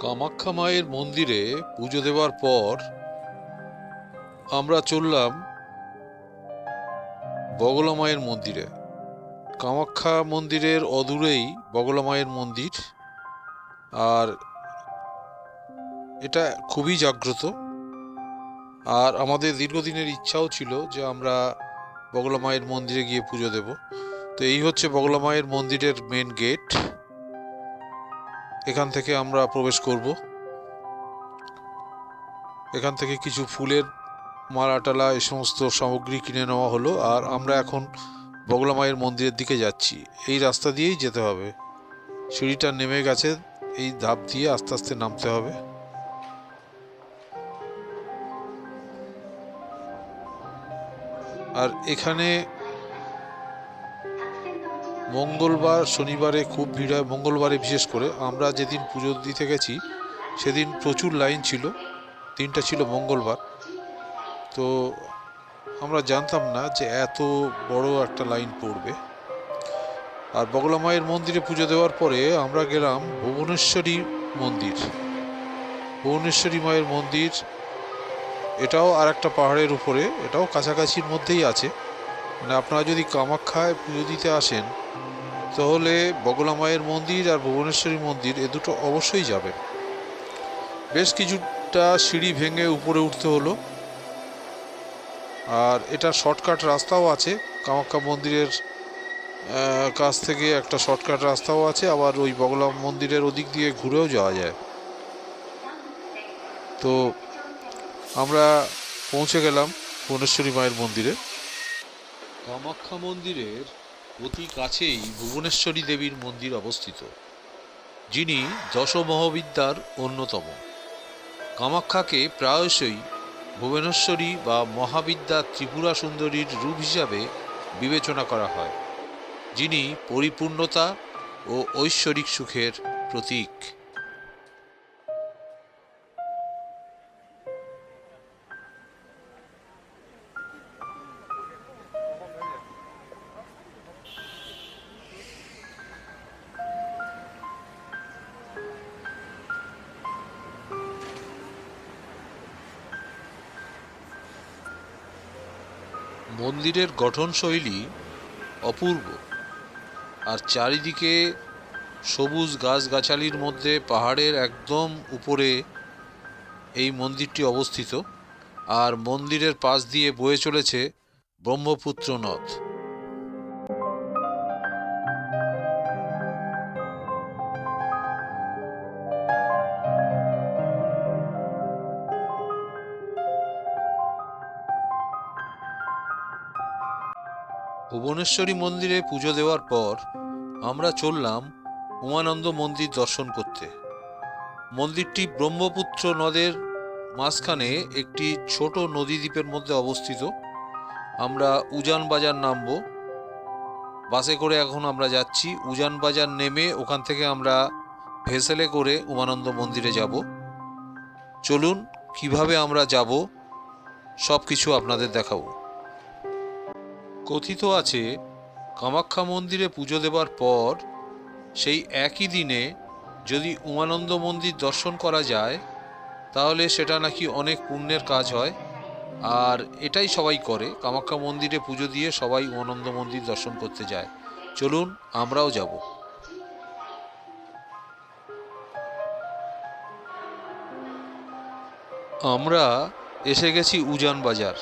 কামাখ্যা মায়ের মন্দিরে পুজো দেওয়ার পর আমরা চললাম বগলা মায়ের মন্দিরে। কামাখ্যা মন্দিরের অদূরেই বগলা মায়ের মন্দির। আর এটা খুবই জাগ্রত। আর আমাদের দীর্ঘদিনের ইচ্ছাও ছিল যে আমরা বগলা মায়ের মন্দিরে গিয়ে পুজো দেব। তো এই হচ্ছে বগলা মায়ের মন্দিরের মেন গেট এখান থেকে আমরা প্রবেশ করব। এখান থেকে কিছু ফুলের মালা টালা এই সমস্ত সামগ্রী কিনে নেওয়া হলো আর আমরা এখন বগলা মায়ের মন্দিরের দিকে যাচ্ছি। এই রাস্তা দিয়েই যেতে হবে। সিঁড়িটা নেমে গেছে, এই ধাপ দিয়ে আস্তে আস্তে নামতে হবে। আর এখানে মঙ্গলবার, শনিবারে খুব ভিড় হয়। মঙ্গলবারে বিশেষ করে আমরা যেদিন পুজো দিতে গেছি, সেদিন প্রচুর লাইন ছিল। দিনটা ছিল মঙ্গলবার। তো আমরা জানতাম না যে এত বড় একটা লাইন পড়বে। আর বগলা মায়ের মন্দিরে পুজো দেওয়ার পরে আমরা গেলাম ভুবনেশ্বরী মন্দির। ভুবনেশ্বরী মায়ের মন্দির, এটাও আর একটা পাহাড়ের উপরে, এটাও কাছাকাছির মধ্যেই আছে। মানে আপনারা যদি কামাখ্যায় পুজো দিতে আসেন, তাহলে বগলা মায়ের মন্দির আর ভুবনেশ্বরী মন্দির এ দুটো অবশ্যই যাবেন বেশ কিছুটা সিঁড়ি ভেঙে উপরে উঠতে হলো। আর এটা শর্টকাট রাস্তাও আছে, কামাখ্যা মন্দিরের কাছ থেকে একটা শর্টকাট রাস্তাও আছে, আবার ওই বগলা মন্দিরের ওদিক দিয়ে ঘুরেও যাওয়া যায়। তো আমরা পৌঁছে গেলাম ভুবনেশ্বরী মায়ের মন্দিরে। কামাখ্যা মন্দিরের অতি কাছেই ভুবনেশ্বরী দেবীর মন্দির অবস্থিত, যিনি দশমহাবিদ্যার অন্যতম। কামাখ্যাকে প্রায়শই ভুবনেশ্বরী বা মহাবিদ্যা ত্রিপুরা সুন্দরীর রূপ হিসাবে বিবেচনা করা হয়, যিনি পরিপূর্ণতা ও ঐশ্বরিক সুখের প্রতীক। মন্দিরের গঠনশৈলী অপূর্ব। আর চারিদিকে সবুজ গাছগাছালির মধ্যে পাহাড়ের একদম উপরে এই মন্দিরটি অবস্থিত। আর মন্দিরের পাশ দিয়ে বয়ে চলেছে ব্রহ্মপুত্র নদ। ভুবনেশ্বরী মন্দিরে পুজো দেওয়ার পর আমরা চললাম উমানন্দ মন্দির দর্শন করতে। মন্দিরটি ব্রহ্মপুত্র নদের মাঝখানে একটি ছোট নদী দ্বীপের মধ্যে অবস্থিত। আমরা উজান বাজার নামব। বাসে করে এখন আমরা যাচ্ছি। উজান বাজার নেমে ওখান থেকে আমরা ভেসেলে করে উমানন্দ মন্দিরে যাব। চলুন, কীভাবে আমরা যাব সব কিছু আপনাদের দেখাবো। কথিত আছে, কামাখ্যা মন্দিরে পুজো দেবার পর সেই একই দিনে যদি উমানন্দ মন্দির দর্শন করা যায়, তাহলে সেটা নাকি অনেক পুণ্যের কাজ হয়। আর এটাই সবাই করে, কামাখ্যা মন্দিরে পুজো দিয়ে সবাই উমানন্দ মন্দির দর্শন করতে যায়। চলুন, আমরাও যাব। আমরা এসে গেছি উজান বাজার।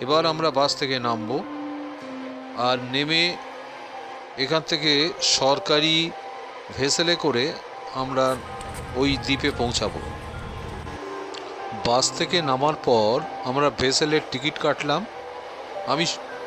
এবার আমরা বাস থেকে নামবো। আর নেমে এখান থেকে সরকারি ভেসেলে করে আমরা ওই দ্বীপে পৌঁছাবো। বাস থেকে নামার পর আমরা ভেসেলের টিকিট কাটলাম। আমি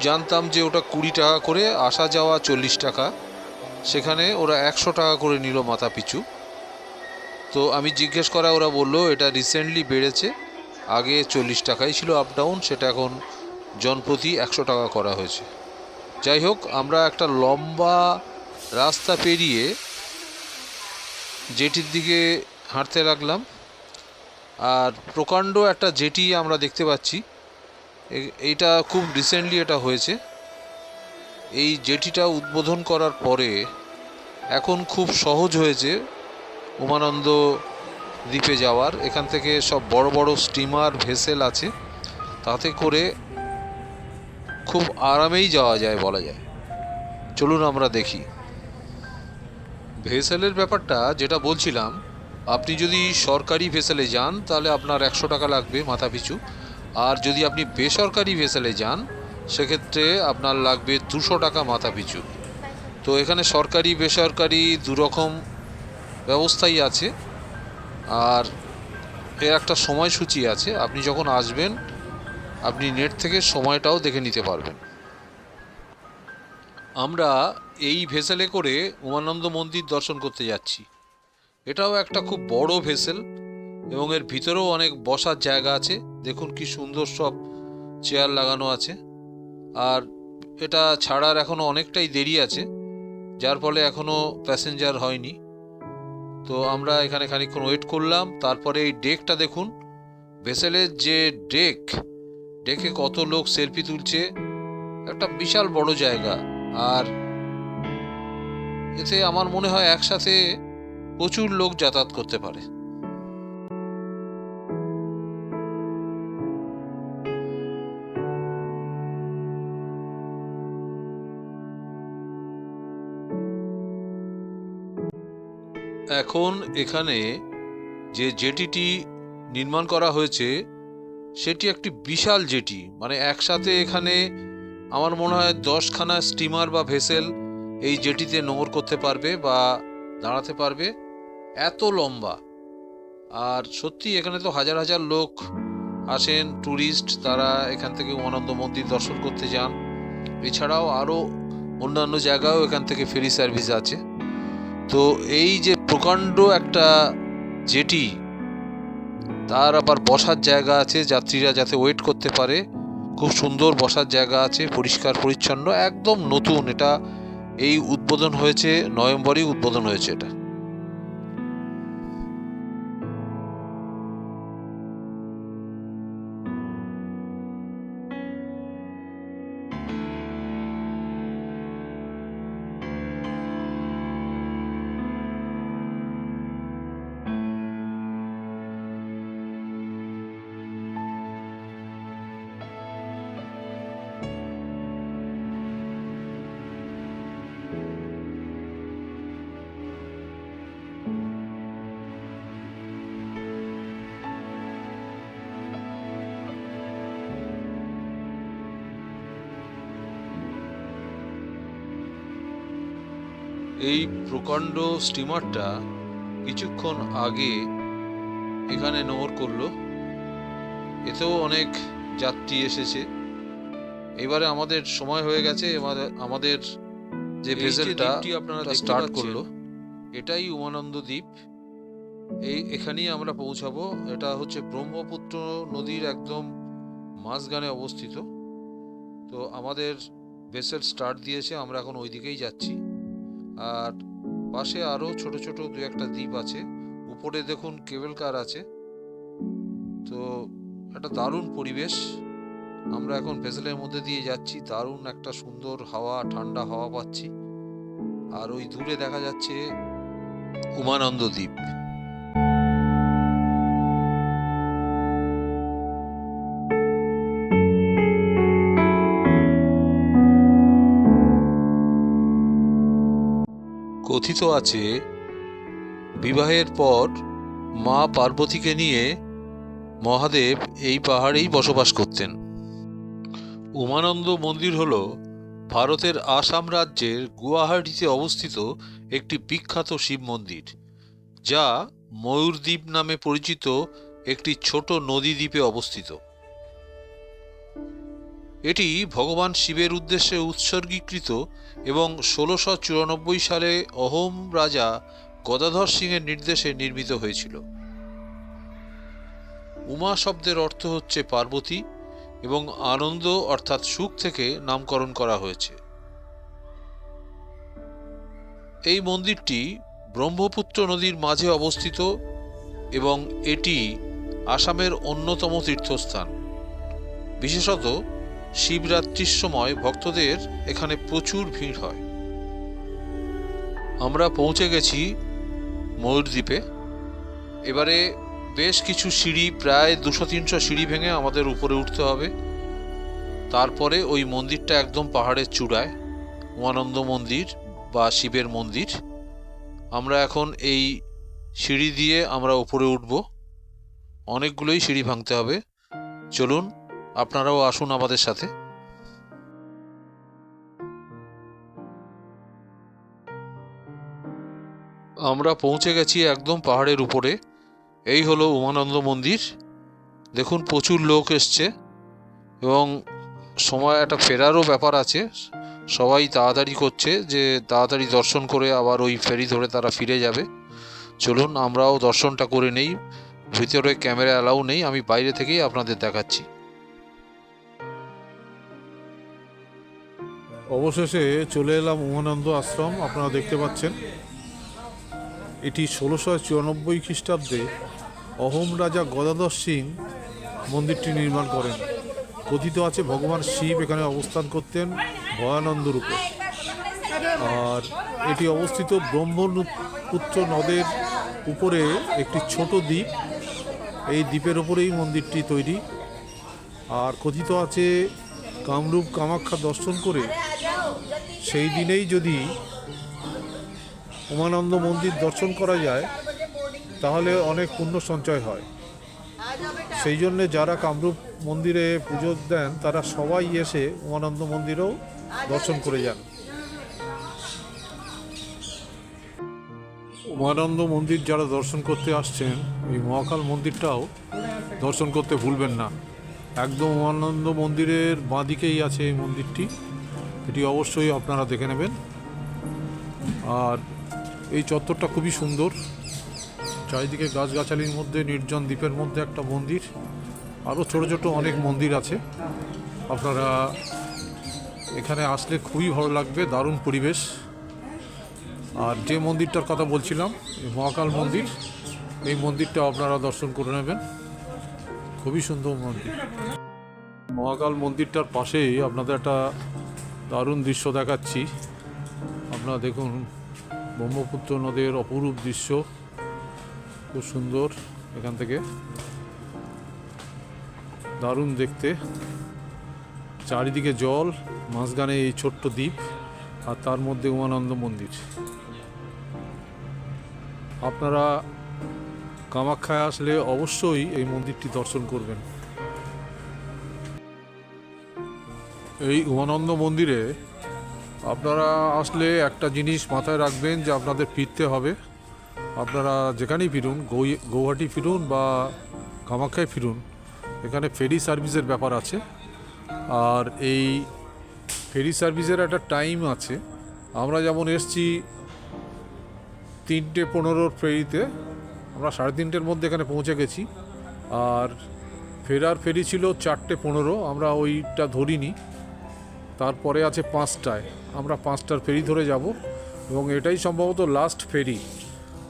জানতাম যে ওটা কুড়ি টাকা করে, আসা যাওয়া চল্লিশ টাকা। সেখানে ওরা একশো টাকা করে নিল মাথা পিছু। তো আমি জিজ্ঞেস করা, ওরা বলল, এটা রিসেন্টলি বেড়েছে। আগে চল্লিশ টাকাই ছিল আপ ডাউন সেটা এখন জনপ্রতি একশো টাকা করা হয়েছে। যাই হোক, আমরা একটা লম্বা রাস্তা পেরিয়ে জেটির দিকে হাঁটতে লাগলাম। আর প্রকাণ্ড একটা জেটি আমরা দেখতে পাচ্ছি। এইটা খুব রিসেন্টলি এটা হয়েছে। এই জেটিটা উদ্বোধন করার পরে এখন খুব সহজ হয়েছে উমানন্দ দ্বীপে যাওয়ার। এখান থেকে সব বড় বড় স্টিমার ভেসেল আছে। তাতে করে খুব আরামেই যাওয়া যায় বলা যায়। চলুন আমরা দেখি। ভেসেলের ব্যাপারটা যেটা বলছিলাম, আপনি যদি সরকারি ভেসেলে যান, তাহলে আপনার একশো টাকা লাগবে মাথা পিছু। আর যদি আপনি বেসরকারি ভেসেলে যান, সেক্ষেত্রে আপনার লাগবে দুশো টাকা মাথা পিছু। তো এখানে সরকারি, বেসরকারি দুরকম ব্যবস্থাই আছে। আর এর একটা সময়সূচি আছে। আপনি যখন আসবেন আপনি নেট থেকে সময়টাও দেখে নিতে পারবেন। আমরা এই ভেসেলে করে উমানন্দ মন্দির দর্শন করতে যাচ্ছি। এটাও একটা খুব বড় ভেসেল এবং এর ভিতরেও অনেক বসার জায়গা আছে। দেখুন কি সুন্দর সব চেয়ার লাগানো আছে। আর এটা ছাড়ার এখনও অনেকটাই দেরি আছে, যার ফলে এখনও প্যাসেঞ্জার হয়নি। তো আমরা এখানে খানিকক্ষণ ওয়েট করলাম, তারপরে এই ডেকটা দেখুন। ভেসেলের যে ডেক ডেকে কত লোক সেলফি তুলছে। একটা বিশাল বড় জায়গা। আর এতে আমার মনে হয় একসাথে প্রচুর লোক যাতায়াত করতে পারে। এখন এখানে যে জেটিটি নির্মাণ করা হয়েছে সেটি একটি বিশাল জেটি মানে একসাথে এখানে আমার মনে হয় দশখানা স্টিমার বা ভেসেল এই জেটিতে নোঙর করতে পারবে বা দাঁড়াতে পারবে। এত লম্বা। আর সত্যি এখানে তো হাজার হাজার লোক আসেন ট্যুরিস্ট তারা এখান থেকে উমানন্দ মন্দির দর্শন করতে যান। এছাড়াও আরও অন্যান্য জায়গাও এখান থেকে ফেরি সার্ভিস আছে। তো এই যে প্রকাণ্ড একটা জেটি তার আবার বসার জায়গা আছে, যাত্রীরা যাতে ওয়েট করতে পারে। খুব সুন্দর বসার জায়গা আছে, পরিষ্কার, পরিচ্ছন্ন, একদম নতুন। এটা এই উদ্বোধন হয়েছে, নভেম্বরেই উদ্বোধন হয়েছে এটা। এই প্রকাণ্ড স্টিমারটা কিছুক্ষণ আগে এখানে নোঙর করল। এতেও অনেক যাত্রী এসেছে। এবারে আমাদের সময় হয়ে গেছে এবারে- আমাদের যে ভেসেলটা আপনারা স্টার্ট করল এটাই উমানন্দ দ্বীপ। এই এখানেই আমরা পৌঁছাবো। এটা হচ্ছে ব্রহ্মপুত্র নদীর একদম মাঝখানে অবস্থিত। তো আমাদের ভেসেল স্টার্ট দিয়েছে আমরা এখন ওই দিকেই যাচ্ছি। আর পাশে আরও ছোট ছোট দু একটা দ্বীপ আছে। উপরে দেখুন কেবল কার আছে। তো একটা দারুণ পরিবেশ। আমরা এখন ভেসেলের মধ্যে দিয়ে যাচ্ছি। দারুণ একটা সুন্দর হাওয়া, ঠান্ডা হাওয়া পাচ্ছি। আর ওই দূরে দেখা যাচ্ছে উমানন্দ দ্বীপ। কথিত আছে, বিবাহের পর মা পার্বতীকে নিয়ে মহাদেব এই পাহাড়েই বসবাস করতেন। উমানন্দ মন্দির হল ভারতের আসাম রাজ্যের গুয়াহাটিতে অবস্থিত একটি বিখ্যাত শিব মন্দির, যা ময়ূরদ্বীপ নামে পরিচিত একটি ছোট নদী দ্বীপে অবস্থিত। এটি ভগবান শিবের উদ্দেশ্যে উৎসর্গীকৃত এবং ষোলোশো চুরানব্বই সালে অহোম রাজা গদাধর সিংয়ের নির্দেশে নির্মিত হয়েছিল। উমা শব্দের অর্থ হচ্ছে পার্বতী এবং আনন্দ অর্থাৎ সুখ থেকে নামকরণ করা হয়েছে। এই মন্দিরটি ব্রহ্মপুত্র নদীর মাঝে অবস্থিত এবং এটি আসামের অন্যতম তীর্থস্থান। বিশেষত শিবরাত্রির সময় ভক্তদের এখানে প্রচুর ভিড় হয়। আমরা পৌঁছে গেছি ময়ূরদ্বীপে। এবারে বেশ কিছু সিঁড়ি, প্রায় দুশো তিনশো সিঁড়ি ভেঙে আমাদের উপরে উঠতে হবে। তারপরে ওই মন্দিরটা একদম পাহাড়ের চূড়ায়, উমানন্দ মন্দির বা শিবের মন্দির। আমরা এখন এই সিঁড়ি দিয়ে আমরা উপরে উঠব। অনেকগুলোই সিঁড়ি ভাঙতে হবে। চলুন আপনারাও আসুন আমাদের সাথে। আমরা পৌঁছে গেছি একদম পাহাড়ের উপরে। এই হলো উমানন্দ মন্দির। দেখুন প্রচুর লোক এসছে এবং সময়, একটা ফেরারও ব্যাপার আছে। সবাই তাড়াতাড়ি করছে যে তাড়াতাড়ি দর্শন করে আবার ওই ফেরি ধরে তারা ফিরে যাবে। চলুন, আমরাও দর্শনটা করে নেই। ভিতরে ক্যামেরা অ্যালাউ নেই। আমি বাইরে থেকেই আপনাদের দেখাচ্ছি। অবশেষে চলে এলাম উমানন্দ আশ্রম, আপনারা দেখতে পাচ্ছেন। এটি ষোলোশো চুরানব্বই খ্রিস্টাব্দে অহোম রাজা গদাধর সিং মন্দিরটি নির্মাণ করেন। কথিত আছে ভগবান শিব এখানে অবস্থান করতেন ভয়ানন্দ রূপে। আর এটি অবস্থিত ব্রহ্মপুত্র নদের উপরে একটি ছোট দ্বীপ। এই দ্বীপের ওপরেই মন্দিরটি তৈরি। আর কথিত আছে কামরূপ কামাখ্যা দর্শন করে সেই দিনেই যদি উমানন্দ মন্দির দর্শন করা যায়, তাহলে অনেক পুণ্য সঞ্চয় হয়। সেই জন্যে যারা কামরূপ মন্দিরে পুজো দেন, তারা সবাই এসে উমানন্দ মন্দিরেও দর্শন করে যান। উমানন্দ মন্দির যারা দর্শন করতে আসছেন, এই মহাকাল মন্দিরটাও দর্শন করতে ভুলবেন না। একদম উমানন্দ মন্দিরের বাঁদিকেই আছে এই মন্দিরটি। এটি অবশ্যই আপনারা দেখে নেবেন। আর এই চত্বরটা খুবই সুন্দর। চারিদিকে গাছগাছালির মধ্যে, নির্জন দ্বীপের মধ্যে একটা মন্দির। আরও ছোট ছোট অনেক মন্দির আছে। আপনারা এখানে আসলে খুবই ভালো লাগবে, দারুণ পরিবেশ। আর যে মন্দিরটার কথা বলছিলাম মহাকাল মন্দির, এই মন্দিরটা আপনারা দর্শন করে নেবেন। খুবই সুন্দর মন্দির। মহাকাল মন্দিরটার পাশেই আপনাদের একটা দারুণ দৃশ্য দেখাচ্ছি। আপনারা দেখুন, ব্রহ্মপুত্র নদের অপরূপ দৃশ্য। খুব সুন্দর এখান থেকে। দারুণ দেখতে। চারিদিকে জল, মাঝখানে এই ছোট্ট দ্বীপ আর তার মধ্যে উমানন্দ মন্দির। আপনারা কামাখ্যায় আসলে অবশ্যই এই মন্দিরটি দর্শন করবেন। এই উমানন্দ মন্দিরে আপনারা আসলে একটা জিনিস মাথায় রাখবেন যে আপনাদের ফিরতে হবে। আপনারা যেখানেই ফিরুন গৌহাটি ফিরুন বা কামাখ্যায় ফিরুন, এখানে ফেরি সার্ভিসের ব্যাপার আছে। আর এই ফেরি সার্ভিসের একটা টাইম আছে। আমরা যেমন এসছি তিনটে পনেরোর ফেরিতে, আমরা সাড়ে তিনটের মধ্যে এখানে পৌঁছে গেছি। আর ফেরার ফেরি ছিল চারটে পনেরো, আমরা ওইটা ধরিনি। তারপরে আছে পাঁচটায়। আমরা পাঁচটার ফেরি ধরে যাব এবং এটাই সম্ভবত লাস্ট ফেরি।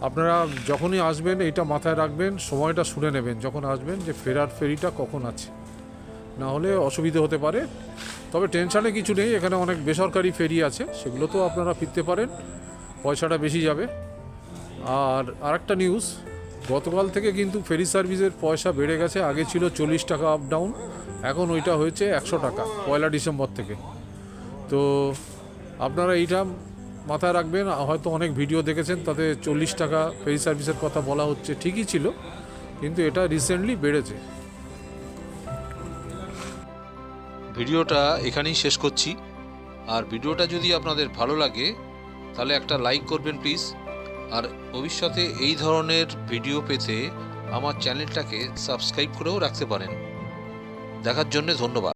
আপনারা যখনই আসবেন, এটা মাথায় রাখবেন, সময়টা শুনে নেবেন যখন আসবেন যে ফেরার ফেরিটা কখন আছে। না হলে অসুবিধে হতে পারে। তবে টেনশানে কিছু নেই, এখানে অনেক বেসরকারি ফেরি আছে সেগুলোতেও আপনারা ফিরতে পারেন। পয়সাটা বেশি যাবে। আর আরেকটা নিউজ গতকাল থেকে কিন্তু ফেরি সার্ভিসের পয়সা বেড়ে গেছে, আগে ছিল চল্লিশ টাকা আপ ডাউন এখন ওইটা হয়েছে একশো টাকা, পয়লা ডিসেম্বর থেকে। তো আপনারা এইটা মাথায় রাখবেন, হয়তো অনেক ভিডিও দেখেছেন, তাতে চল্লিশ টাকা ফেরি সার্ভিসের কথা বলা হচ্ছে, ঠিকই ছিল, কিন্তু এটা রিসেন্টলি বেড়েছে। ভিডিওটা এখানেই শেষ করছি। আর ভিডিওটা যদি আপনাদের ভালো লাগে, তাহলে একটা লাইক করবেন প্লিজ আর ভবিষ্যতে এই ধরনের ভিডিও পেতে আমার চ্যানেলটাকে সাবস্ক্রাইব করেও রাখতে পারেন। দেখার জন্য ধন্যবাদ।